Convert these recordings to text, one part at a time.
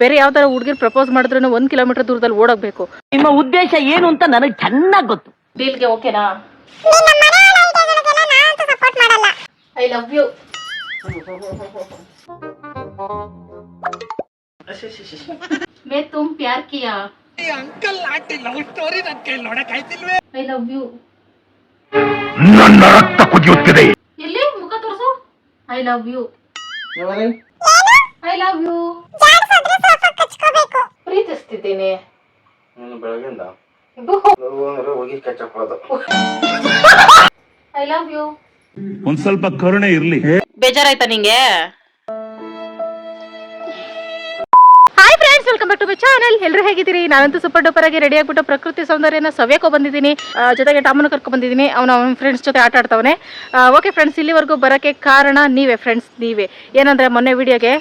ಬೇರೆ ಯಾವ ಥರ ಪ್ರಪೋಸ್ ಮಾಡಿದ್ರು ಒಂದು ಕಿಲೋಮೀಟರ್ ದೂರದಲ್ಲಿ ಓಡೋಗ್ಬೇಕು. ನಿಮ್ಮ ಉದ್ದೇಶ ಏನು ಅಂತ ನನಗೆ ಚೆನ್ನಾಗಿ ಗೊತ್ತು. ಡೀಲ್ಗೆ ಓಕೆನಾ ಐ ಲವ್ ಯು ಮೇ ತುಮ್ ಪ್ಯಾರ್ ಕಿಯಾ? ಅಂಕಲ್ ಆಂಟಿ ಲವ್ ಸ್ಟೋರಿ ನನ್ನ ಕೈ ನೋಡಕ್ ಆಯ್ತಿಲ್ವೇ? ಐ ಲವ್ ಯು ನನ್ನ ರಕ್ತ ಕುದಿಯುತ್ತಿದೆ. ಎಲ್ಲಿ? ಮುಖ ತೋರಿಸು. I love you I love you ಪ್ರೀತಿಸ್ತಿದ್ದೀನಿ. ನೀನು ಬೆಳಗಿಂದ ಹೋಗಿ ಕೆಚ್ಚಕೊಳ್ಳೋದು ಐ ಲವ್ ಯು ಒಂದ್ ಸ್ವಲ್ಪ ಕರುಣೆ ಇರ್ಲಿ. ಬೇಜಾರಾಯ್ತಾ ನಿಂಗೆ? Welcome back to my channel ಎಲ್ಲರೂ ಹೇಗಿದ್ದೀರಿ? ನಾನಂತೂ ಸೂಪರ್ ಡೂಪರ್ ಆಗಿ ರೆಡಿ ಆಗಿಬಿಟ್ಟು ಪ್ರಕೃತಿ ಸೌಂದರ್ಯನ ಸವ್ಯಕ್ಕೂ ಬಂದಿದ್ದೀನಿ. ಜೊತೆಗೆ ಟಾಮನ್ನು ಕರ್ಕೊಂಡ್ ಬಂದಿದ್ದೀನಿ ಅವನ ಅವನ ಫ್ರೆಂಡ್ಸ್ ಜೊತೆ ಆಟ ಆಡ್ತಾವನೆ. ಓಕೆ ಫ್ರೆಂಡ್ಸ್ ಇಲ್ಲಿವರೆಗೂ ಬರೋಕ್ಕೆ ಕಾರಣ ನೀವೇ ಫ್ರೆಂಡ್ಸ್ ನೀವೇ. ಏನಂದ್ರೆ ಮೊನ್ನೆ ವಿಡಿಯೋಗೆ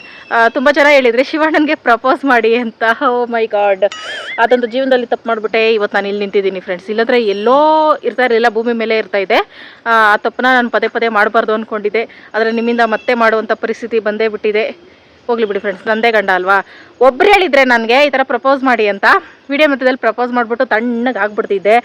ತುಂಬ ಜನ ಹೇಳಿದ್ರಿ ಶಿವಣ್ಣನಿಗೆ ಪ್ರಪೋಸ್ ಮಾಡಿ ಅಂತ. ಓ ಮೈ ಗಾಡ್ ಅದೊಂದು ಜೀವನದಲ್ಲಿ ತಪ್ಪು ಮಾಡಿಬಿಟ್ಟೆ. ಇವತ್ತು ನಾನು ಇಲ್ಲಿ ನಿಂತಿದ್ದೀನಿ ಫ್ರೆಂಡ್ಸ್ ಇಲ್ಲಾಂದ್ರೆ ಎಲ್ಲೋ ಇರ್ತಾ ಇರಲಿಲ್ಲ, ಭೂಮಿ ಮೇಲೆ ಇರ್ತಾ ಇದೆ. ಆ ತಪ್ಪನ್ನ ನಾನು ಪದೇ ಪದೇ ಮಾಡಬಾರ್ದು ಅಂದ್ಕೊಂಡಿದ್ದೆ ಆದರೆ ನಿಮ್ಮಿಂದ ಮತ್ತೆ ಮಾಡುವಂಥ ಪರಿಸ್ಥಿತಿ ಬಂದೇ ಬಿಟ್ಟಿದೆ. ಹೋಗ್ಲಿ ಬಿಡಿ ಫ್ರೆಂಡ್ಸ್ ನಂದೇ ಗಂಡ ಅಲ್ವಾ? ಒಬ್ರು ಹೇಳಿದ್ರೆ ನನಗೆ ಈ ಥರ ಪ್ರಪೋಸ್ ಮಾಡಿ ಅಂತ ವಿಡಿಯೋ ಮಧ್ಯದಲ್ಲಿ ಪ್ರಪೋಸ್ ಮಾಡಿಬಿಟ್ಟು ತಣ್ಣಗೆ ಆಗ್ಬಿಡ್ತಿದ್ದೆ.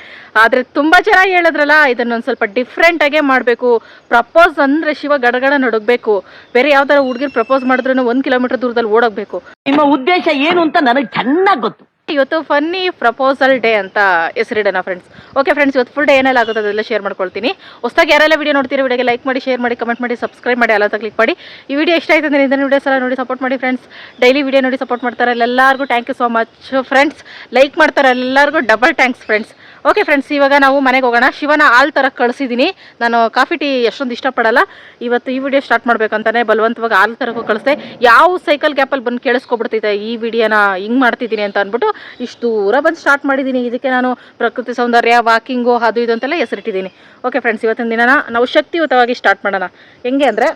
ಆದರೆ ತುಂಬ ಚೆನ್ನಾಗಿ ಹೇಳಿದ್ರಲ್ಲ ಇದನ್ನೊಂದು ಸ್ವಲ್ಪ ಡಿಫ್ರೆಂಟಾಗೇ ಮಾಡಬೇಕು. ಪ್ರಪೋಸ್ ಅಂದರೆ ಶಿವ ಗಡಗಡ ನಡುಗಬೇಕು. ಬೇರೆ ಯಾವ್ದಾರ ಹುಡುಗಿರು ಪ್ರಪೋಸ್ ಮಾಡಿದ್ರು ಒಂದು ಕಿಲೋಮೀಟರ್ ದೂರದಲ್ಲಿ ಓಡೋಗ್ಬೇಕು. ನಿಮ್ಮ ಉದ್ದೇಶ ಏನು ಅಂತ ನನಗೆ ಚೆನ್ನಾಗಿ ಗೊತ್ತು. ಇವತ್ತು ಫನ್ನಿ ಪ್ರಪೋಸಲ್ ಡೇ ಅಂತ ಹೆಸರಿಡೋಣ ಫ್ರೆಂಡ್ಸ್ ಓಕೆ ಫ್ರೆಂಡ್ಸ್ ಇವತ್ತು ಫುಲ್ ಡೇ ಏನೆಲ್ಲ ಆಗುತ್ತೆ ಅದೆಲ್ಲ ಶೇರ್ ಮಾಡ್ಕೊಳ್ತೀನಿ. ಹೊಸದಾಗಿ ಯಾರೆಲ್ಲ ವಿಡಿಯೋ ನೋಡ್ತೀರಿ ವಿಡಿಯೋಗೆ ಲೈಕ್ ಮಾಡಿ ಶೇರ್ ಮಾಡಿ ಕಮೆಂಟ್ ಮಾಡಿ ಸಬ್ಸ್ಕ್ರೈಬ್ ಮಾಡಿ ಎಲ್ಲ ಕ್ಲಿಕ್ ಮಾಡಿ. ಈ ವಿಡಿಯೋ ಇಷ್ಟ ಆಯ್ತು ಅಂದರೆ ಇದನ್ನು ವೀಡಿಯೋ ಸಲ ನೋಡಿ ಸಪೋರ್ಟ್ ಮಾಡಿ ಫ್ರೆಂಡ್ಸ್ ಡೈಲಿ ವಿಡಿಯೋ ನೋಡಿ ಸಪೋರ್ಟ್ ಮಾಡ್ತಾರೆ. ಎಲ್ಲರಿಗೂ thank you so much friends like ಮಾಡ್ತಾರೆ. ಎಲ್ಲರಿಗೂ double thanks friends okay friends ಇವಾಗ ನಾವು ಮನೆಗೆ ಹೋಗೋಣ. ಶಿವನ ಹಾಲು ತರ ಕಳಿಸಿದ್ದೀನಿ ನಾನು ಕಾಫಿ ಟೀ ಎಷ್ಟೊಂದು ಇಷ್ಟಪಡಲ್ಲ. ಇವತ್ತು ಈ ವಿಡಿಯೋ ಸ್ಟಾರ್ಟ್ ಮಾಡ್ಬೇಕಂತಾನೆ ಬಲವಂತವಾಗಿ ಹಾಲು ತರಕ್ಕೂ ಕಳಿಸ್ದೆ. ಯಾವ ಸೈಕಲ್ ಗ್ಯಾಪಲ್ಲಿ ಬಂದು ಕೇಳಿಸ್ಕೊಬಿಡ್ತೈತೆ? ಈ ವಿಡಿಯೋನ ಹಿಂಗೆ ಮಾಡ್ತಿದ್ದೀನಿ ಅಂತ ಅಂದ್ಬಿಟ್ಟು ಇಷ್ಟು ದೂರ ಬಂದು ಸ್ಟಾರ್ಟ್ ಮಾಡಿದ್ದೀನಿ ಇದಕ್ಕೆ ನಾನು ಪ್ರಕೃತಿ ಸೌಂದರ್ಯ ವಾಕಿಂಗು ಅದು ಇದು ಅಂತೆಲ್ಲ ಹೆಸರಿಟ್ಟಿದ್ದೀನಿ ಓಕೆ ಫ್ರೆಂಡ್ಸ್ ಇವತ್ತಿನ ದಿನನ ನಾವು ಶಕ್ತಿಯುತವಾಗಿ ಸ್ಟಾರ್ಟ್ ಮಾಡೋಣ. ಹೆಂಗೆ ಅಂದರೆ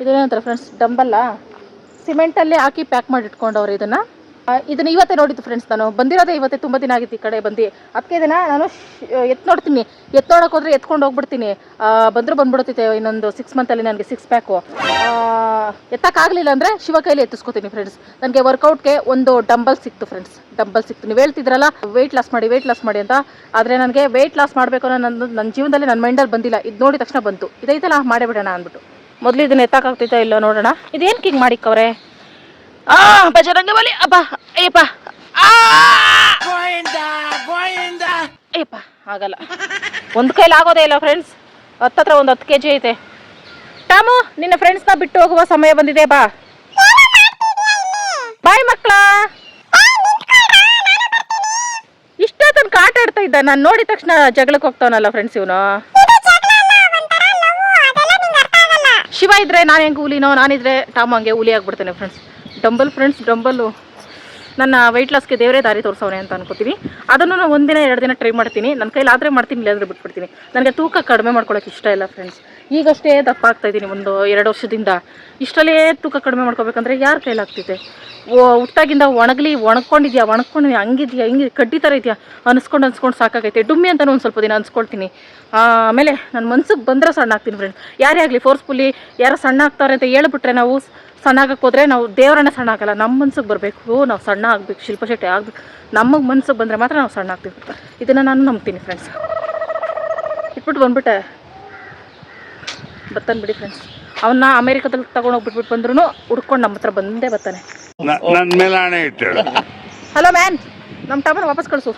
ಇದೇನಂತಾರೆ ಫ್ರೆಂಡ್ಸ್ ಡಂಬಲ್ಲ? ಸಿಮೆಂಟಲ್ಲಿ ಹಾಕಿ ಪ್ಯಾಕ್ ಮಾಡಿ ಇಟ್ಕೊಂಡವ್ರು ಇದನ್ನ. ಇದನ್ನ ಇವತ್ತೇ ನೋಡಿದ್ದು ಫ್ರೆಂಡ್ಸ್ ನಾನು. ಬಂದಿರೋದೇ ಇವತ್ತೇ ತುಂಬ ದಿನ ಆಗಿತ್ತು ಈ ಕಡೆ ಬಂದು. ಅದಕ್ಕೆ ಇದನ್ನ ನಾನು ಎತ್ ನೋಡ್ತೀನಿ. ಎತ್ ನೋಡಕ್ ಹೋದ್ರೆ ಎತ್ಕೊಂಡು ಹೋಗ್ಬಿಡ್ತೀನಿ. ಬಂದ್ರೆ ಬಂದ್ಬಿಡುತ್ತೈತೆ ಇನ್ನೊಂದು ಸಿಕ್ಸ್ ಮಂತಲ್ಲಿ ನನಗೆ ಸಿಕ್ಸ್ ಪ್ಯಾಕು ಎತ್ತಕ್ಕಾಗಲಿಲ್ಲ ಅಂದರೆ ಶಿವ ಕೈಲಿ ಎತ್ತಿಸ್ಕೋತೀನಿ ಫ್ರೆಂಡ್ಸ್ ನನಗೆ ವರ್ಕೌಟ್ಗೆ ಒಂದು ಡಂಬಲ್ ಸಿಕ್ತು ಫ್ರೆಂಡ್ಸ್ ಡಂಬಲ್ ಸಿಕ್ತು. ನೀವು ಹೇಳ್ತಿದ್ರಲ್ಲ ವೆಯ್ಟ್ ಲಾಸ್ ಮಾಡಿ ವೆಯ್ಟ್ ಲಾಸ್ ಮಾಡಿ ಅಂತ. ಆದರೆ ನನಗೆ ವೆಯ್ಟ್ ಲಾಸ್ ಮಾಡಬೇಕು ಅನ್ನೋ ನನ್ನ ನನ್ನ ಜೀವನದಲ್ಲಿ ನನ್ನ ಮೈಂಡಲ್ಲಿ ಬಂದಿಲ್ಲ. ಇದು ನೋಡಿದ ತಕ್ಷಣ ಬಂತು. ಇದೈತಲ್ಲ, ಮಾಡೇ ಬಿಡೋಣ ಅಂದ್ಬಿಟ್ಟು. ಮೊದಲು ಇದನ್ನ ಎತ್ತಕ್ಕಾಗ್ತೈತಾ ಇಲ್ಲ ನೋಡೋಣ. ಇದೇನು ಕಿಂಗ್ ಮಾಡಿಕ್ಕವ್ರೆ? ಆ ಬಜರಂಗ ಬಲಿ ಅಪ್ಪ ಅಯ್ಯಪ್ಪ! ಅಯ್ಯಪ್ಪ ಆಗಲ್ಲ. ಒಂದು ಕೈಲಿ ಆಗೋದೇ ಇಲ್ಲ ಫ್ರೆಂಡ್ಸ್ ಹತ್ತತ್ರ ಒಂದು ಹತ್ತು ಕೆ ಜಿ ಐತೆ. ಟಾಮು ನಿನ್ನ ಫ್ರೆಂಡ್ಸ್ನ ಬಿಟ್ಟು ಹೋಗುವ ಸಮಯ ಬಂದಿದೆ ಬಾ. ಬಾಯ್ ಮಕ್ಕಳ. ಇಷ್ಟ ತನಕ ಆಟ ಆಡ್ತಾ ಇದ್ದ. ನಾನು ನೋಡಿದ ತಕ್ಷಣ ಜಗಳಕ್ಕೆ ಹೋಗ್ತಾವನಲ್ಲ ಫ್ರೆಂಡ್ಸ್ ಇವನು. ಶಿವ ಇದ್ರೆ ನಾನು ಹೆಂಗೆ ಹುಲಿನೋ ನಾನಿದ್ರೆ ಟಾಮು ಹಂಗೆ ಹುಲಿ ಆಗ್ಬಿಡ್ತೇನೆ ಫ್ರೆಂಡ್ಸ್ ಡಂಬಲ್ ಫ್ರೆಂಡ್ಸ್ ಡಂಬಲ್ಲು ನನ್ನ ವೆಯ್ಟ್ ಲಾಸ್ಗೆ ದೇವರೇ ದಾರಿ ತೋರಿಸೋನೆ ಅಂತ ಅನ್ಕೋತೀವಿ. ಅದನ್ನು ನಾನು ಒಂದಿನ, ಎರಡು ದಿನ ಟ್ರೈ ಮಾಡ್ತೀನಿ. ನನ್ನ ಕೈಲಾದರೆ ಮಾಡ್ತೀನಿ, ಇಲ್ಲಾದರೆ ಬಿಟ್ಬಿಡ್ತೀನಿ. ನನಗೆ ತೂಕ ಕಡಿಮೆ ಮಾಡ್ಕೊಳ್ಳೋಕೆ ಇಷ್ಟ ಇಲ್ಲ ಫ್ರೆಂಡ್ಸ್ ಈಗಷ್ಟೇ ದಪ್ಪ ಆಗ್ತಾ ಇದ್ದೀನಿ ಒಂದು ಎರಡು ವರ್ಷದಿಂದ. ಇಷ್ಟಲ್ಲೇ ತೂಕ ಕಡಿಮೆ ಮಾಡ್ಕೋಬೇಕಂದ್ರೆ ಯಾರ ಕೈಲಾಗ್ತಿದೆ ಹುಟ್ಟಾಗಿಂದ ಒಣಗಲಿ, ಒಣಕೊಂಡಿದ್ಯಾ ಒಣಕೊಂಡು ಹಂಗಿದ್ಯಾ, ಹಿಂಗೆ ಕಡ್ಡಿ ಥರ ಇದೆಯಾ? ಅನ್ಸ್ಕೊಂಡು ಅನ್ಸ್ಕೊಂಡು ಸಾಕಾಗೈತೆ. ಡುಮ್ಮಿ ಅಂತಲೂ ಒಂದು ಸ್ವಲ್ಪ ದಿನ ಅನ್ಸ್ಕೊಳ್ತೀನಿ. ಆಮೇಲೆ ನನ್ನ ಮನ್ಸಿಗೆ ಬಂದರೆ ಸಣ್ಣ ಆಗ್ತೀನಿ ಫ್ರೆಂಡ್ಸ್ ಯಾರೇ ಆಗಲಿ ಫೋರ್ಸ್ಫುಲ್ಲಿ ಯಾರು ಸಣ್ಣ ಆಗ್ತಾರೆ ಅಂತ ಹೇಳ್ಬಿಟ್ರೆ ನಾವು ಸಣ್ಣ ಆಗಕ್ಕೆ ಹೋದ್ರೆ ನಾವು ದೇವರನ್ನ ಸಣ್ಣ ಆಗಲ್ಲ. ನಮ್ಮ ಮನ್ಸಿಗೆ ಬರಬೇಕು. ನಾವು ಸಣ್ಣ ಆಗಬೇಕು, ಶಿಲ್ಪಶೆಟ್ಟಿ ಆಗಬೇಕು. ನಮಗೆ ಮನ್ಸಿಗೆ ಬಂದರೆ ಮಾತ್ರ ನಾವು ಸಣ್ಣ ಆಗ್ತೀವಿ. ಇದನ್ನು ನಾನು ನಂಬ್ತೀನಿ ಫ್ರೆಂಡ್ಸ್ ಇಟ್ಬಿಟ್ಟು ಬಂದ್ಬಿಟ್ಟೆ. ಬರ್ತಾನೆ ಬಿಡಿ ಫ್ರೆಂಡ್ಸ್ ಅವನ್ನ ಅಮೇರಿಕಾದಲ್ಲಿ ತಗೊಂಡೋಗ್ಬಿಟ್ಬಿಟ್ಟು ಬಂದ್ರು ಹುಡ್ಕೊಂಡು ನಮ್ಮ ಹತ್ರ ಬಂದೇ ಬರ್ತಾನೆ. ಮೇಲೆ ಇಟ್ಟು ಹಲೋ ಮ್ಯಾನ್ ನಮ್ಮ ಟಮನ್ ವಾಪಸ್ ಕಳಿಸು.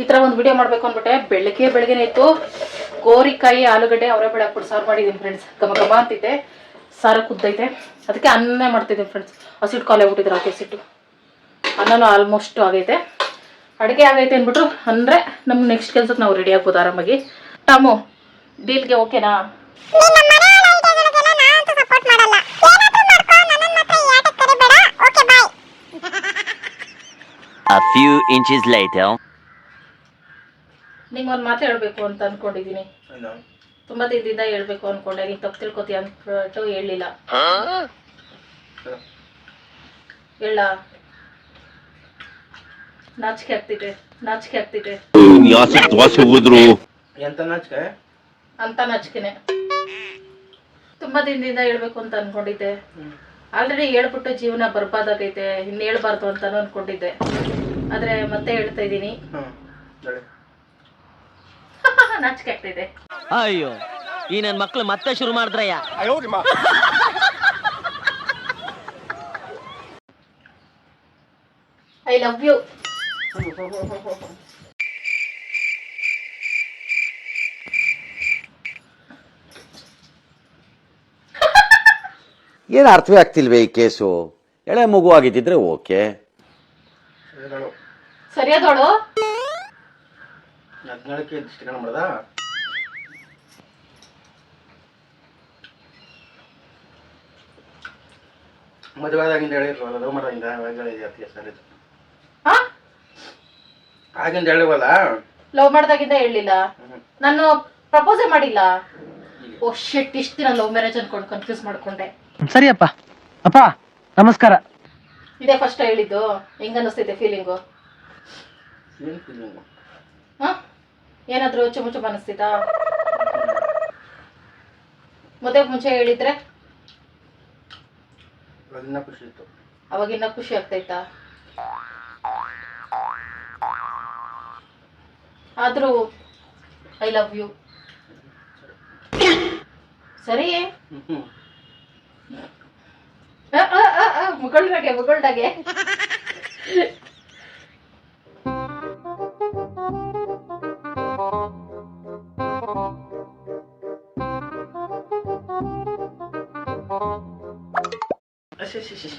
ಈ ತರ ಒಂದು ವಿಡಿಯೋ ಮಾಡಬೇಕು ಅಂದ್ಬಿಟ್ಟೆ. ಬೆಳಗ್ಗೆ ಬೆಳಗ್ಗೆನೇ ಇತ್ತು. ಗೋರಿಕಾಯಿ ಆಲೂಗಡ್ಡೆ ಅವರೇ ಬೆಳೆ ಹಾಕ್ಬಿಟ್ಟು ಸಾರು ಮಾಡಿದ್ದೀನಿ ಫ್ರೆಂಡ್ಸ್ ಗಮ ಗಮ ಅಂತಿದೆ ಸಾರು ಕುದ್ದೈತೆ. ಅದಕ್ಕೆ ಅನ್ನನೇ ಮಾಡ್ತಿದ್ದೀನಿ ಫ್ರೆಂಡ್ಸ್ ಹಸಿಟ್ಟು ಕಾಲೇ ಬಿಟ್ಟಿದ್ರು ಆ ಹಸಿಟ್ಟು. ಅನ್ನನೂ ಆಲ್ಮೋಸ್ಟ್ ಆಗೈತೆ. ಅಡುಗೆ ಆಗೈತೆ ಅಂದ್ಬಿಟ್ರು. ಅಂದರೆ ನಮ್ಮ ನೆಕ್ಸ್ಟ್ ಕೆಲಸಕ್ಕೆ ನಾವು ರೆಡಿ ಆಗ್ಬೋದು ಆರಾಮಾಗಿ. ಟಾಮು ಡೀಲ್ಗೆ ಓಕೆನಾ A few inches later. ನಿಂಗೆ ಒಂದು ಮಾತು ಹೇಳಬೇಕು ಅಂತ ಅನ್ಕೊಂಡಿದ್ದೀನಿ ತುಂಬಾ ದಿನದಿಂದ ಹೇಳ್ಬೇಕು ಅನ್ಕೊಂಡೆ. ನೀನು ತಪ್ಪು ತಿಳ್ಕೊತೀಯ ಅಂದ್ಬಿಟ್ಟು ಹೇಳಲಿಲ್ಲ ಹೇಳ. ನಾಚಿಕೆ ಆಗ್ತಿದೆ. ನಾಚಿಕೆ ಆಗ್ತಿದೆ. ಹೋದ್ರು ಎಂತ ನಾಚಿಕೆ? ಅಂತ ನಚ್ಕಿನೆ ತುಂಬಾ ದಿನದಿಂದ ಹೇಳ್ಬೇಕು ಅಂತ ಅನ್ಕೊಂಡಿದ್ದೆ. ಆಲ್ರೆಡಿ ಹೇಳ್ಬಿಟ್ಟು ಜೀವನ ಬರ್ಬಾದಾಗೈತೆ ಇನ್ನು ಹೇಳ್ಬಾರ್ದು ಅಂತಾನು ಅನ್ಕೊಂಡಿದ್ದೆ. ಆದ್ರೆ ಮತ್ತೆ ಹೇಳ್ತಾ ಇದ್ದೀನಿ. ನಚ್ಕೆ ಆಗ್ತಿದೆ. ಅಯ್ಯೋ ಈ ನನ್ ಮಕ್ಳು ಮತ್ತೆ ಶುರು ಮಾಡಿದ್ರಯ್ಯ. ಐ ಲವ್ ಯು ಏನು ಅರ್ಥವೇ ಆಗ್ತಿಲ್ವೇ ಈ ಕೇಸು? ಎಳೆ ಮಗು ಆಗಿದ್ದಿದ್ರೆ ಓಕೆ. ಸರಿಯಾದವಳು? ಹದಿನೇಳಕ್ಕೆ ದೃಷ್ಟಿಕೋನ ಮಾಡ್ದ? ಮದುವೆ ಆದಾಗಿಂದ ಹೇಳಿರ್ವಲ್ಲ ಲವ್ ಮಾಡ್ದಾಗಿಂದ ಅವಾಗ ಸರಿ. ಹಾ ಆಗಿಂದ ಹೇಳಿವಲ್ಲ ಲವ್ ಮಾಡ್ದಾಗಿಂದ ಹೇಳಿಲ್ಲ. ನಾನು ಪ್ರಪೋಸೇ ಮಾಡಿಲ್ಲ. ಓ ಶೆಟ್ ಇಷ್ಟ ದಿನ ಲವ್ ಮ್ಯಾರೇಜ್ ಅನ್ಕೊಂಡು ಕನ್ಫ್ಯೂಸ್ ಮಾಡ್ಕೊಂಡೆ. ಸರಿಯಪ್ಪ ಅಪ್ಪ. ನಮಸ್ಕಾರ. ಇದೇ ಫಸ್ಟ್ ಹೇಳಿದ್ದು. ಹೆಂಗ ಅನಿಸ್ತೈತೆ ಫೀಲಿಂಗು ಏನಾದ್ರೂ ಫೀಲಿಂಗು ಹಾ? ಏನಾದ್ರು ಚುಮು ಚುಮು ಅನಿಸ್ತಿತಾ ಮದುವೆ ಮುಂಚೆ ಹೇಳಿದ್ರೆ? ಇನ್ನ ಖುಷಿ ಇತ್ತು. ಅವಾಗಿನ್ನ ಖುಷಿ ಆಗ್ತೈತಾ ಆದ್ರೂ ಐ ಲವ್ ಯು ಸರಿ? ಹ್ಮ್ ಮುಗುಳ್ದಾಗೆ ಮುಗುಳ್ದಾಗೆ ಅಶ್ ಅಶ್ ಅಶ್ ಅಶ್.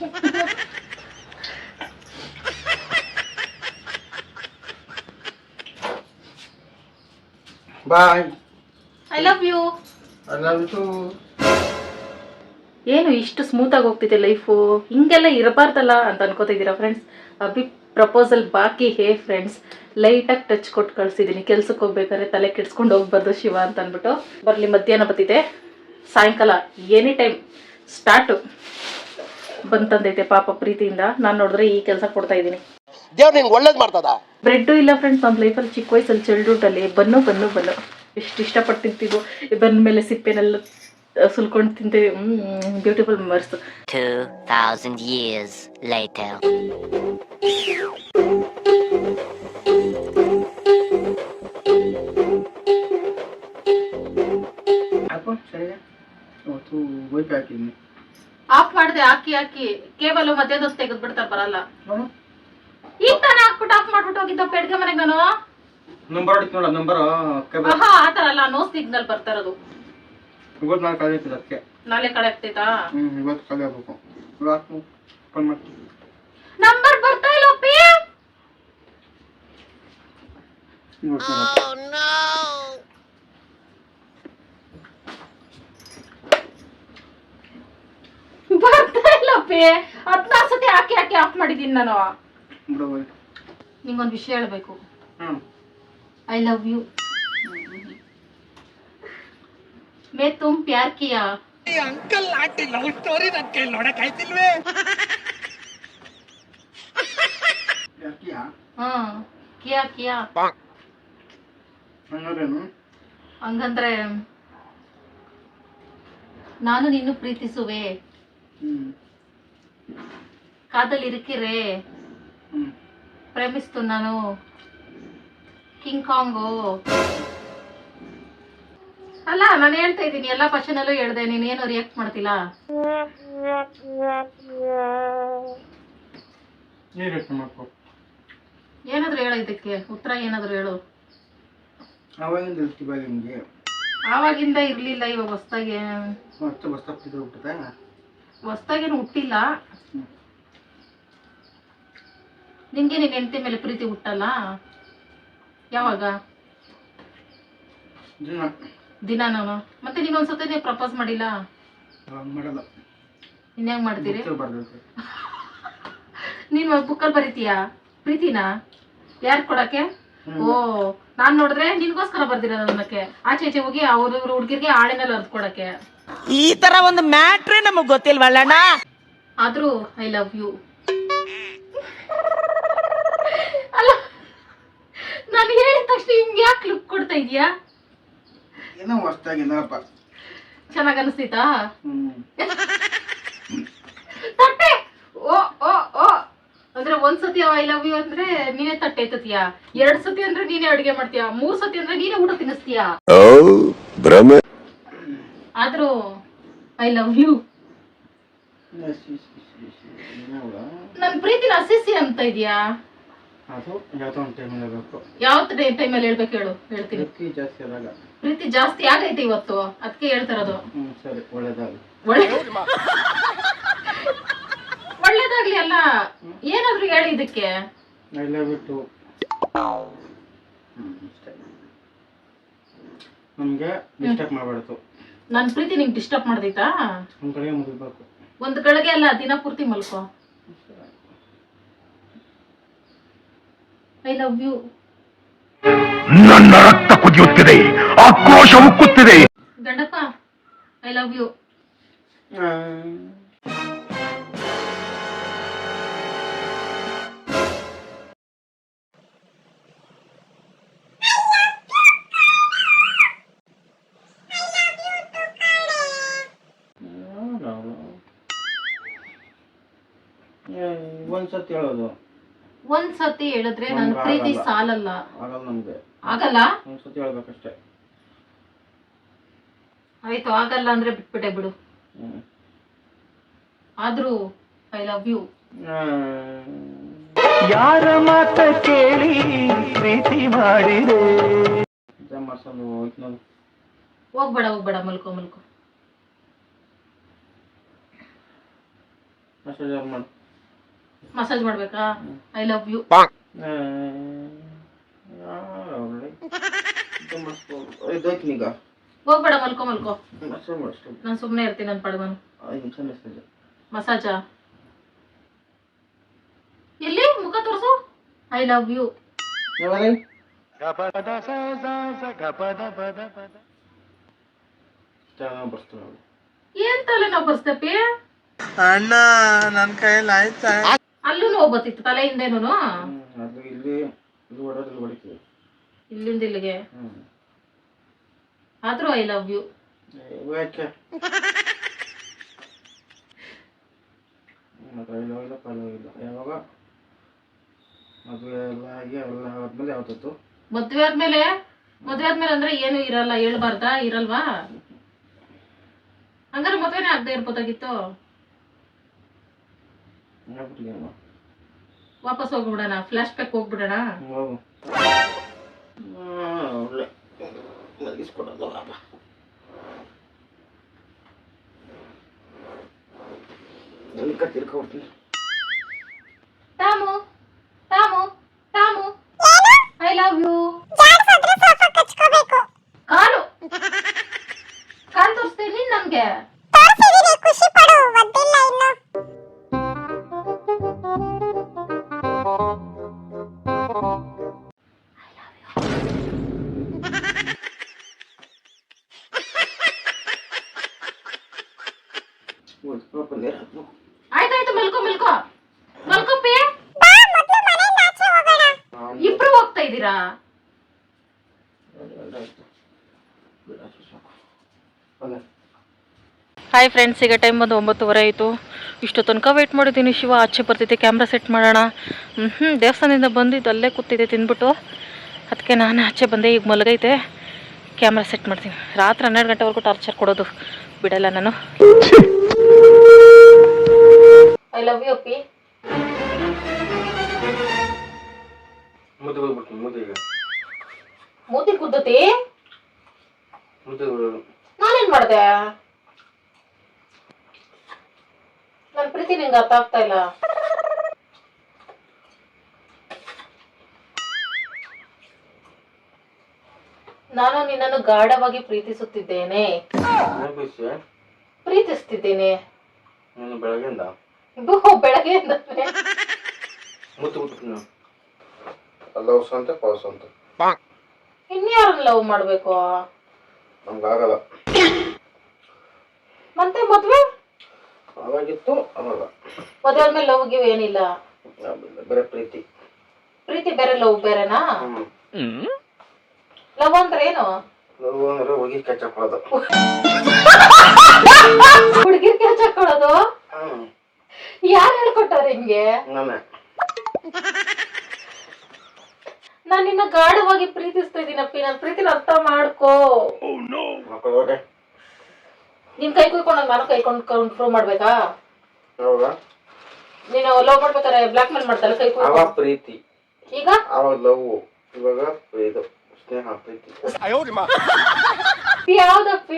Bye I love you I love you ಏನು ಇಷ್ಟು ಸ್ಮೂತಾಗಿ ಹೋಗ್ತಿದೆ ಲೈಫು ಹಿಂಗೆಲ್ಲ ಇರಬಾರ್ದಲ್ಲ ಅಂತ ಅನ್ಕೋತಿದ್ದೀರಾ ಫ್ರೆಂಡ್ಸ್ ಅಭಿ ಪ್ರಪೋಸಲ್ ಬಾಕಿ ಹೇ ಫ್ರೆಂಡ್ಸ್ ಲೈಟಾಗಿ ಟಚ್ ಕೊಟ್ಟು ಕಳ್ಸಿದೀನಿ. ಕೆಲ್ಸಕ್ಕೆ ಹೋಗ್ಬೇಕಾದ್ರೆ ತಲೆ ಕೆಡ್ಸ್ಕೊಂಡು ಹೋಗ್ಬಾರ್ದು ಶಿವ ಅಂತ ಅಂದ್ಬಿಟ್ಟು ಬರಲಿ ಮಧ್ಯಾಹ್ನ ಬತ್ತಿದೆ. ಸಾಯಂಕಾಲ ಎನಿ ಟೈಮ್ ಸ್ಟಾರ್ಟು ಬಂತಂದೈತೆ ಪಾಪ ಪ್ರೀತಿಯಿಂದ. ನಾನು ನೋಡಿದ್ರೆ ಈ ಕೆಲಸ ಕೊಡ್ತಾ ಇದ್ದೀನಿ. ದೇವ್ರು ನಿಂಗೆ ಒಳ್ಳೇದು ಮಾಡ್ತದ? ಬ್ರೆಡ್ಡು ಇಲ್ಲ ಫ್ರೆಂಡ್ಸ್ ನಮ್ಮ ಲೈಫಲ್ಲಿ ಚಿಕ್ಕ ವಯಸ್ಸಲ್ಲಿ ಚೈಲ್ಡ್ಹುಡ್ಡಲ್ಲಿ ಬನ್ನು ಬನ್ನು ಬನ್ನು. ಎಷ್ಟು ಇಷ್ಟಪಟ್ಟು ತಿಂತಿದ್ವು ಬಂದ ಮೇಲೆ ಸಿಪ್ಪೆನೆಲ್ಲ ಸುಲ್ಕೊಂಡು ತಿಂತೀವಿ. Beautiful memories 2000 years later. ಹಾಕು ಸರಿ ಅವತ್ತು ವೈಫ್ ಹಾಕಿದ್ದೀನಿ ಆಫ್ ಮಾಡಿದೆ ಹಾಕಿ ಹಾಕಿ. ಕೇಬಲ್ ಮಧ್ಯಾಹ್ನ ಹೊತ್ತು ತೆಗೆದು ಬಿಡ್ತಾರೆ ಬರಲ್ಲ. ಈಗ ತಾನೇ ಹಾಕ್ಬಿಟ್ಟು ಆಫ್ ಮಾಡ್ಬಿಟ್ಟು ಹೋಗಿದ್ದಪ್ಪ ಪೆಡ್ಗೆ ಮನೆಗೆ ನಾನು ನಂಬರ್ ಹೊಡಿತು ನೋಡ ನಂಬರ್ ಆತರ ಅಲ್ಲ ನೋ ಸಿಗ್ನಲ್ ಬರ್ತಾ ಇರೋದು. ಇವತ್ತು ನಾಳೆ ಖಾಲಿ ಆಗ್ತದೆ ಅದಕ್ಕೆ. ನಾಳೆ ಕಳೆ ಆಗ್ತೈತಾ ಹ್ಞೂ ಇವತ್ತು ಖಾಲಿ ಆಗ್ಬೇಕು. ಇವತ್ತು ಫೋನ್ ಮಾಡ್ತೀನಿ. ನಂಬರ್ ಬರ್ತಾ ಇಲ್ಲ ಅಪ್ಪಿ ಇವತ್ತು ಬರ್ತಾ ಇಲ್ಲ ಪಿ? ಹದಿನಾರು ಸತಿ ಹಾಕಿ ಹಾಕಿ ಆಫ್ ಮಾಡಿದ್ದೀನಿ ನಾನು. ಬಿಡು ನಿಂಗೊಂದು ವಿಷಯ ಹೇಳ್ಬೇಕು. ಹ್ಞೂ ಐ ಲವ್ ಯು ಮೇ ತುಮ್ ಪ್ಯಾರ್ ಕಿಯಾ? ಅಂಕಲ್ ಆಂಟಿ ಲವ್ ಸ್ಟೋರಿ ನನ್ ಕೈಲಿ ನೋಡಕ್ ಆಯ್ತಿಲ್ವೇ? ಹ್ಮ್ ಕಿಯಾ? ಕಿಯಾ ಹಂಗಾರೇನು ಹಂಗಂದ್ರೆ ನಾನು ನಿನ್ನು ಪ್ರೀತಿಸುವೆ. ಹ್ಞೂ ಕಾದಲ್ಲಿ ಇರಿಕಿರೆ ಪ್ರೇಮಿಸ್ತು ನಾನು. King Kong. ಅಲ್ಲ ನಾನು ಹೇಳ್ತಾ ಇದ್ದೀನಿ ಎಲ್ಲ ಪಶನಲ್ಲೂ ಹೇಳ್ದೆ ನೀನೇನು ರಿಯಾಕ್ಟ್ ಮಾಡ್ತಿಲ್ಲ? ಏನಾದ್ರು ಹೇಳ ಇದಕ್ಕೆ ಉತ್ತರ ಏನಾದ್ರು ಹೇಳು. ಅವಾಗಿಂದ ಇರ್ತೀವಿ ನಿಮಗೆ. ಆವಾಗಿಂದ ಇರ್ಲಿಲ್ಲ ಇವಾಗ ಹೊಸ್ದಾಗೆ. ಹೊಸ್ದಾಗೇನು ಹುಟ್ಟಿಲ್ಲ. ನಿಂಗೆ ನಿನ್ ಹೆಂಡತಿ ಮೇಲೆ ಪ್ರೀತಿ ಹುಟ್ಟಲ್ಲ? ಯಾವಾಗ? ದಿನ ನಾನು ಮತ್ತೆ ನೀನೊಂದ್ಸತಿ ನೀವು ಪ್ರಪೋಸ್ ಮಾಡಿಲ್ಲ? ಮಾಡಲ್ಲ. ಇನ್ಯಾಗ ಮಾಡ್ತೀರಿ? ನೀನು ಬುಕ್ಕಲ್ಲಿ ಬರೀತೀಯಾ? ಪ್ರೀತಿನಾ? ಯಾರ್ ಕೊಡಕ್ಕೆ? ಓ ನಾನ್ ನೋಡಿದ್ರೆ ನಿನ್ಗೋಸ್ಕರ ಬರ್ದಿರ ನನ್ನಕ್ಕೆ ಆಚೆ ಈಚೆ ಹೋಗಿ ಅವ್ರ ಇವ್ರ ಹುಡ್ಗಿರ್ಗೆ ಆಳಿನಲ್ಲಿ ಅರ್ದ್ ಕೊಡಕ್ಕೆ. ಈ ತರ ಒಂದು ಮ್ಯಾಟ್ರೇ ನಮಗ್ ಗೊತ್ತಿಲ್ವಲ್ಲಣ್ಣ ಆದ್ರೂ ಐ ಲವ್ ಯು. ಅಲ್ಲ ನಾನು ಹೇಳಿದ ತಕ್ಷಣ ಹಿಂಗ್ ಯಾಕೆ ಲುಕ್ ಕೊಡ್ತಾ ಇದೀಯಾ? ಏನೋ ಹೊಸ್ದಾಗಿಲ್ಲಪ್ಪ ಚೆನ್ನಾಗಿ ಅನಿಸ್ತಿತಾ ತಟ್ಟೆ! ಓ ಓ ಓ. ಅಂದ್ರೆ ಒಂದ್ ಸತಿ ಐ ಲವ್ ಯು ಅಂದ್ರೆ ನೀನೇ ತಟ್ಟೆ ಎತ್ತತೀಯ ಎರಡ್ ಸತಿ ಅಂದ್ರೆ ನೀನೇ ಅಡುಗೆ ಮಾಡ್ತೀಯ? ಮೂರ್ ಸತಿ ಅಂದ್ರೆ ನೀನೇ ಊಟ ತಿನ್ನಿಸ್ತೀಯ? ಆದ್ರೂ ಐ ಲವ್ ಯು ನನ್ ಪ್ರೀತಿನ ಅಸಿಸಿ ಅಂತ ಇದೆಯಾ? ಯಾವ ಟೈಮಲ್ಲಿ ಹೇಳ್ಬೇಕು. ಹೇಳು? ಹೇಳ್ತೀನಿ. ಜಾಸ್ತಿ ಆದಾಗ. ಪ್ರೀತಿ ಜಾಸ್ತಿ ಆಗೈತೆ ಇವತ್ತು. ಅದಕ್ಕೆ ಹೇಳ್ತಾರದು. ಸರಿ ಒಳ್ಳೇದಾಗಲಿ. ಒಳ್ಳೆ ಒಳ್ಳೇದಾಗ್ಲಿ ಅಲ್ಲ. ಏನಾದ್ರು ಹೇಳಿ ಇದಕ್ಕೆ. ಐ ಲವ್ ಇಟ್ಟು ಹ್ಞೂ ನಮಗೆ ಡಿಸ್ಟರ್ಬ್ ಮಾಡಬಾರ್ದು. ನನ್ ಪ್ರೀತಿ ನಿಂಗೆ ಡಿಸ್ಟರ್ಬ್ ಮಾಡ್ದೈತಾ? ಕಡೆಗೆ ಮುಗಿಬೇಕು. ಒಂದ್ ಕಳಗೆ ಅಲ್ಲ ದಿನ ಪೂರ್ತಿ ಮಲ್ಕೋ. ಐ ಲವ್ ಯು ನನ್ನ ರಕ್ತ ಕುದಿಯುತ್ತಿದೆ ಆಕ್ರೋಶ ಉಕ್ಕುತ್ತಿದೆ ಗಂಡಪ್ಪ ಐ ಲವ್ ಯು ಒಂದ್ಸತಿ ಹೇಳೋದು ಒಂದ್ ಸತಿ ಹೇಳಿದ್ರೆ ನನ್ನ ಪ್ರೀತಿ. ಸಾಲಲ್ಲ. ಆಗಲ್ಲ ನಮಗೆ. ಆಗಲ್ಲ? ಒಂದ್ಸತಿ ಹೇಳ್ಬೇಕಷ್ಟೇ. ಆಯ್ತು ಆಗಲ್ಲ ಅಂದ್ರೆ ಬಿಟ್ಬಿಟ್ಟೆ ಬಿಡು. ಆದ್ರೂ ಐ ಲವ್ ಯು ಯಾರ ಮಾತ ಕೇಳಿ ಪ್ರೀತಿ ಮಾಡಿದೆ? ಹೋಗ್ಬೇಡ ಹೋಗ್ಬೇಡ ಮಲ್ಕೋ ಮಲ್ಕೋ. ಮಾಡು. ಮಸಾಜ್ ಮಾಡ್ಬೇಕಾ? ಐ ಲವ್ ಯು ಹೋಗ್ಬೇಡ ಮಲ್ಕೋ ಮಲ್ಕೋ. ನಾನ್ ಸುಮ್ನೆ ನಾನು ಸುಮ್ಮನೆ ಇರ್ತೀನಿ ನನ್ನ ಐದು ನಿಮಿಷ ಮೆಸೇಜ್? ಎಲ್ಲಿ? ಮುಖ ತೋರಿಸು. I love you. ಏನ್ ತಲೆ ನಾವು ಬರ್ಸ್ತಪ್ಪಿ ಅಣ್ಣ ನನ್ ಕೈಯಲ್ಲಿ ಆಯ್ತಾ. ಅಲ್ಲೂ ನೋವು ಬತ್ತಿತ್ತು ತಲೆ ಹಿಂದೆನೂ ಅದು ಇಲ್ಲಿ ಇದು ಹೊಡೋದು ಇಲ್ಲಿ ಹೊಡಿತೀವಿ. ಇಲ್ಲಿಂದ ಇಲ್ಲಿಗೆ? ಆದ್ರೂ ಐ ಲವ್ ಯು ಯಾಕೆ? ಮತ್ತೆ ಇಲ್ಲ ಇಲ್ಲ ಯಾವಾಗ? ಮದುವೆ ಎಲ್ಲ ಆಗಿ ಎಲ್ಲ ಆದ್ಮೇಲೆ ಯಾವತ್ತತ್ತು ಮದ್ವೆ ಆದ್ಮೇಲೆ? ಮದ್ವೆ ಆದ್ಮೇಲೆ ಅಂದ್ರೆ ಏನು ಇರಲ್ಲ ಹೇಳ್ಬಾರ್ದಾ? ಇರಲ್ವಾ? ಹಂಗಾರೆ ಮದ್ವೆನೇ ಆಗದೆ ಇರ್ಬೋದಾಗಿತ್ತು. ಹೇಳ್ಬಿಟ್ಟಿದ್ದೀನಮ್ಮ ವಾಪಸ್ ಹೋಗ್ಬಿಡೋಣ ಫ್ಲಾಶ್ ಬ್ಯಾಕ್ ಹೋಗ್ಬಿಡೋಣ? ತಾಮು ತಾಮು ತಾಮು ಐ ಲವ್ ಯು ಕಾಲು. ಕಾಲು ತೋರಿಸ್ತೀನಿ ನಮ್ಗೆ ಪಾಪ ನೀರು ಆಯ್ತಾಯ್ತು ಮಲ್ಕೋ ಮಲ್ಕೋ. ಮಲ್ಕೋ ಪೇ. ಇಬ್ರು ಹೋಗ್ತಾ ಇದ್ದೀರಾ? ಹಾಯ್ ಫ್ರೆಂಡ್ಸ್ ಈಗ ಟೈಮ್ ಬಂದು ಒಂಬತ್ತುವರೆ ಆಯಿತು. ಇಷ್ಟು ತನಕ ವೆಯ್ಟ್ ಮಾಡಿದ್ದೀನಿ ಶಿವ. ಆಚೆ ಬರ್ತಿದ್ದೆ ಕ್ಯಾಮ್ರಾ ಸೆಟ್ ಮಾಡೋಣ. ಹ್ಞೂ ದೇವಸ್ಥಾನದಿಂದ ಬಂದಿದ್ದು ಅಲ್ಲೇ ಕೂತಿದ್ದೆ ತಿಂದ್ಬಿಟ್ಟು. ಅದಕ್ಕೆ ನಾನು ಆಚೆ ಬಂದೆ ಈಗ ಮಲಗೈತೆ. ಕ್ಯಾಮ್ರಾ ಸೆಟ್ ಮಾಡ್ತೀನಿ. ರಾತ್ರಿ ಹನ್ನೆರಡು ಗಂಟೆವರೆಗೂ ಟಾರ್ಚರ್ ಕೊಡೋದು. ಬಿಡಲ್ಲ ನಾನು. ಐ ಲವ್ ಯು ಅಪ್ಪಿ. ಮೂತಿ ಕುದ್ದತಿ? ನಾನೇನ್ ಮಾಡ್ದೆ? ನನ್ನ ಪ್ರೀತಿ ನಿಂಗೆ ಅರ್ಥ ಆಗ್ತಾ ಇಲ್ಲ. ನಾನು ನಿನ್ನನ್ನು ಗಾಢವಾಗಿ ಪ್ರೀತಿಸುತ್ತಿದ್ದೇನೆ. ಪ್ರೀತಿಸ್ತಿದ್ದೇನೆ. ನೀನು ಬೆಳಗ್ಗೆಯಿಂದ? ಇದು ಬೆಳಗ್ಗೆಯಿಂದ ಮುತ್ತು ನಾನು ಅಂತ ಪಾಸ್ ಅಂತ ಇನ್ಯಾರನ್ನ ಲವ್ ಮಾಡ್ಬೇಕು? ನಮ್ಗಾಗಲ್ಲ ಮತ್ತೆ ಮದ್ವೆ ಅವಾಗಿತ್ತು ಅವಾಗ. ಮದುವೆ ಆದ್ಮೇಲೆ ಲವ್ ಗಿವ್ ಏನಿಲ್ಲ? ಬೇರೆ ಪ್ರೀತಿ. ಪ್ರೀತಿ ಬೇರೆ ಲವ್ ಬೇರೆನಾ? ಲವ್ ಅಂದ್ರೆ ಏನು? ಲವ್ ಅಂದ್ರೆ ಹೋಗಿ ಕೆಚ್ಚ ಹಾಕೊಳ್ಳೋದು ಹುಡುಗಿರ್ ಹಾಕೊಳ್ಳೋದು ಯಾರು ಹೇಳ್ಕೊಟ್ಟಾರೆ ಹಿಂಗೆ? ನಾನೇ. ನಾನು ನಿನ್ನ ಗಾಢವಾಗಿ ಪ್ರೀತಿಸ್ತಾ ಇದೀನಪ್ಪಿ ನನ್ನ ಪ್ರೀತಿನ ಅರ್ಥ ಮಾಡ್ಕೋ. ಮಕ್ಕಳು ನಿನ್ ಕೈ ಕುಯ್ಕೊಂಡು ನಾನು ಕೈ ಕೊಂಡು ಪ್ರೂವ್ ಮಾಡ್ಬೇಕಾ? ಹೌದಾ? ನೀನು ಲವ್ ಮಾಡ್ಬೇಕಾರೆ ಬ್ಲಾಕ್ ಮೇಲ್ ಮಾಡ್ತಾರೆ ಕೈ ಅವಾಗ ಕುಯ್ಕೊಂಡು ಪ್ರೀತಿ. ಈಗ? ಅವಾಗ ಲವ್ ಇವಾಗ ಇದು ಸ್ನೇಹ ಪ್ರೀತಿ. ಯಾವ್ದಪ್ಪಿ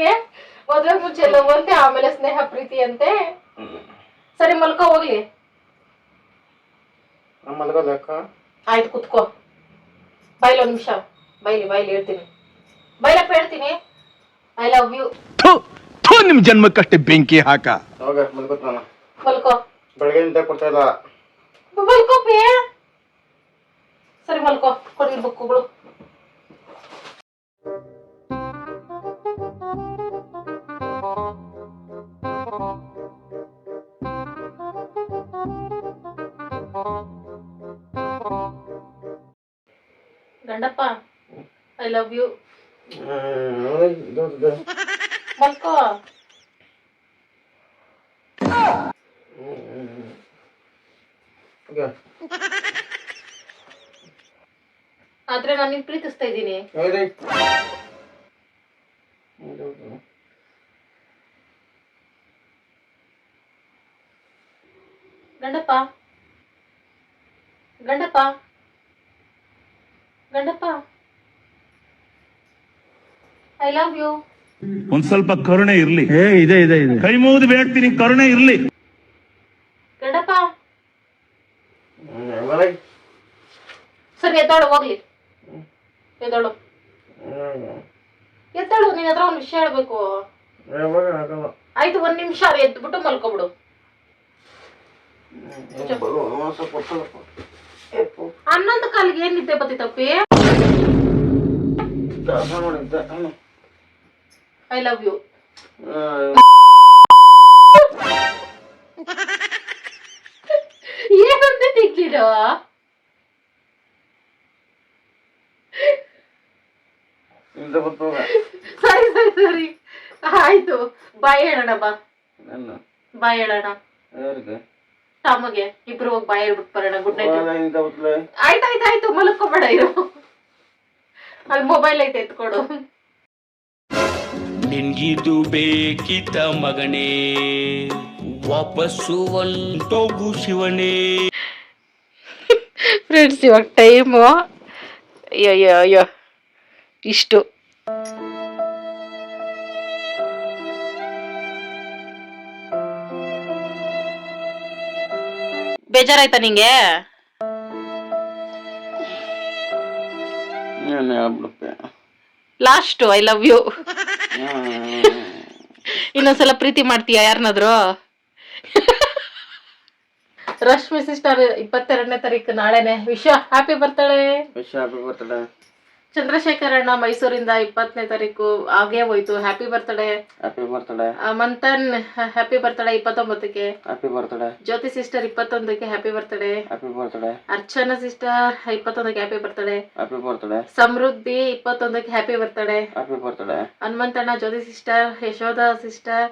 ಮದ್ವೆ ಮುಂಚೆ ಲವ್ ಅಂತೆ ಆಮೇಲೆ ಸ್ನೇಹ ಪ್ರೀತಿ ಅಂತೆ. ಸರಿ ಮಲ್ಕೋ ಹೋಗ್ಲಿ. ನಮ್ಮ ಮಲ್ಗೋದಕ್ಕ ಆಯ್ತು ಕುತ್ಕೋ. ಬೈಲಿ ಒಂದ್ ನಿಮಿಷ. ಬೈಲಿ ಬೈಲಿ ಹೇಳ್ತೀನಿ. ಬೈಲಪ್ಪ ಹೇಳ್ತೀನಿ. ಐ ಲವ್ ಯು ನಿಮ್ ಜನ್ಮಕ್ಕಷ್ಟೇ ಬೆಂಕಿ ಹಾಕ ಹೋಗ ಮಲ್ಕೋತ ನಾನು ಮಲ್ಕೋ ಬೆಳಗ್ಗೆಯಿಂದ ಕೊಡ್ತಾ ಇಲ್ಲ ಮಲ್ಕೋಪಿ ಸರಿ ಮಲ್ಕೋ ಕೊಡಿ ಬುಕ್ಕುಗಳು ಗಂಡಪ್ಪ ಐ ಲವ್ ಯು ಹ್ಮ್, ನೋಡಿ, ಇದು, ಇದು. ಮಲ್ಕೋ ಹೋಗ. ಆದ್ರೆ ನಾನು ಪ್ರೀತಿಸ್ತಾ ಇದ್ದೀನಿ. Gandappa. Gandappa. Gandappa. I love you ಒಂದ್ ಸ್ವಲ್ಪ ಕರುಣೆ ಇರ್ಲಿ. ಇದೆ ಇದೆ ಇದೆ. ಕೈ ಮುಗಿದು ಬೇಡ್ತೀನಿ ಕರುಣೆ ಇರ್ಲಿ. ಗಂಡಪ್ಪ. ಸರಿ ಎದ್ದೋಳು ಹೋಗ್ಲಿ. ಎದ್ದಾಳು ಹ್ಮ್. ಎದ್ದಾಳು ನಿನ್ನ ಹತ್ರ ಒಂದು ವಿಷಯ ಹೇಳ್ಬೇಕು ಯಾವಾಗ ಆಗಲ್ಲ. ಆಯ್ತು ಒಂದ್ ನಿಮಿಷ ಎದ್ಬಿಟ್ಟು ಮಲ್ಕೊಬಿಡು ಹ್ಮ್, ಬರು, ಒಂದ್ ಸ್ವಲ್ಪ ಹೊತ್ತಲ್ಲಪ್ಪ. ಹನ್ನೊಂದು ಕಾಲಿಗೆ ಏನ್ ನಿದ್ದೆ ಬತ್ತಿತ್ತಪ್ಪಿ ಕೆಲಸ ಮಾಡಿದ್ದೆ ಹ್ಮ್. ಐ ಲವ್ ಯು ಹ್ಮ್. ಏನಂತೆ ತಿಗ್ಲಿರೋ ಬಂತು. ಸರಿ ಸರಿ ಸರಿ. ಆಯ್ತು. ಬಾಯ್ ಹೇಳೋಣ ಬಾ. ನನ್ನ? ಬಾಯ್ ಹೇಳೋಣ. ಯಾರಿಗೆ? ತಮಗೆ. ಇಬ್ರು ಹೋಗಿ ಬಾಯ್ ಹೇಳ್ಬಿಟ್ಟು ಬರೋಣ. ಗುಡ್ ನೈಟ್ ಇಂದ ಆಯ್ತಾಯ್ತು ಆಯ್ತು ಮಲ್ಕೋಬೇಡ ಇರು. ಅಲ್ಲಿ ಮೊಬೈಲ್ ಐತೆ ಎತ್ಕೊಡು. ನಿನ್ಗಿದು ಬೇಕಿತ ಮಗನೇ. ವಾಪಸ್ಸು ಒಂಟೋಗು ಶಿವನೇ. ಫ್ರೆಂಡ್ಸ್ ಇವಾಗ ಟೈಮು ಅಯ್ಯೋ ಅಯ್ಯೋ ಅಯ್ಯೋ ಇಷ್ಟು ಬೇಜಾರಾಯ್ತಾ ನಿಂಗೆ? Last I love you. ಇನ್ನೊಂದ್ಸಲ ಪ್ರೀತಿ ಮಾಡ್ತೀಯಾ ಯಾರನ್ನಾದ್ರು ರಶ್ಮಿ ಸಿಸ್ಟರ್ ಇಪ್ಪತ್ತೆರಡನೇ ತಾರೀಕು ನಾಳೆನೆ ವಿಶ್ವ ಹ್ಯಾಪಿ ಬರ್ತಾಳೆ ವಿಶ್ವ ಹ್ಯಾಪಿ birthday. ಚಂದ್ರಶೇಖರ್ ಅಣ್ಣ ಮೈಸೂರಿಂದ ಇಪ್ಪತ್ತನೇ ತಾರೀಕು ಆಗೇ ಹೋಯ್ತು. Happy birthday happy birthday Manthan happy birthday ಇಪ್ಪತ್ತೊಂಬತ್ತಕ್ಕೆ. Happy birthday ಜ್ಯೋತಿ sister ಇಪ್ಪತ್ತೊಂದಕ್ಕೆ happy birthday happy birthday Archana sister ಇಪ್ಪತ್ತೊಂದಕ್ಕೆ happy birthday happy birthday Samruddhi ಇಪ್ಪತ್ತೊಂದಕ್ಕೆ happy birthday happy birthday ಹನುಮಂತಣ್ಣ ಜ್ಯೋತಿ ಸಿಸ್ಟರ್ ಯಶೋಧ ಸಿಸ್ಟರ್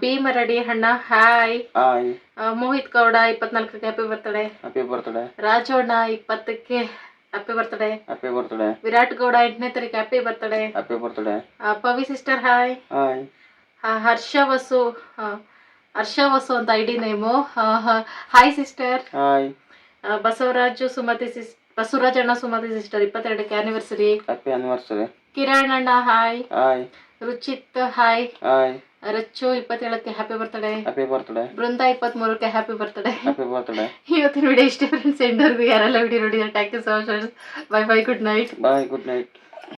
ಭೀಮರಡಿ ಅಣ್ಣ ಹಾಯ್ ಹಾಯ್ ಮೋಹಿತ್ ಗೌಡ ಇಪ್ಪತ್ನಾಲ್ಕಕ್ಕೆ happy birthday happy birthday ರಾಜೋಣ್ಣ ಇಪ್ಪತ್ತಕ್ಕೆ happy birthday Happy birthday. Virat Gowda ಎಂಟನೇ ತಾರೀಕು happy birthday Happy birthday. Pavi sister hi. ಆ, ಹರ್ಷ ವಸು ಹರ್ಷ ವಸು ಅಂತ I D name hi sister Hi. Basavaraju Sumathi sis Basavaraj ಅಣ್ಣ Sumathi sister ಇಪ್ಪತ್ತೆರಡಕ್ಕೆ ಆನಿವರ್ಸರಿ Happy anniversary. ಕಿರಣ್ ಅಣ್ಣ hi Hi. Ruchith hi Hi. ರಚ್ಚು ಇಪ್ಪತ್ತೇಳಕ್ಕೆ happy birthday happy birthday Brinda ಇಪ್ಪತ್ಮೂರಕ್ಕೆ happy birthday happy birthday ಇವತ್ತಿನ video ಇಷ್ಟೇ friends ಎಂಡರ್ಗೂ ಯಾರೆಲ್ಲ ವಿಡಿಯೋ ನೋಡಿದ್ರೆ thank you so much bye bye good night bye good night.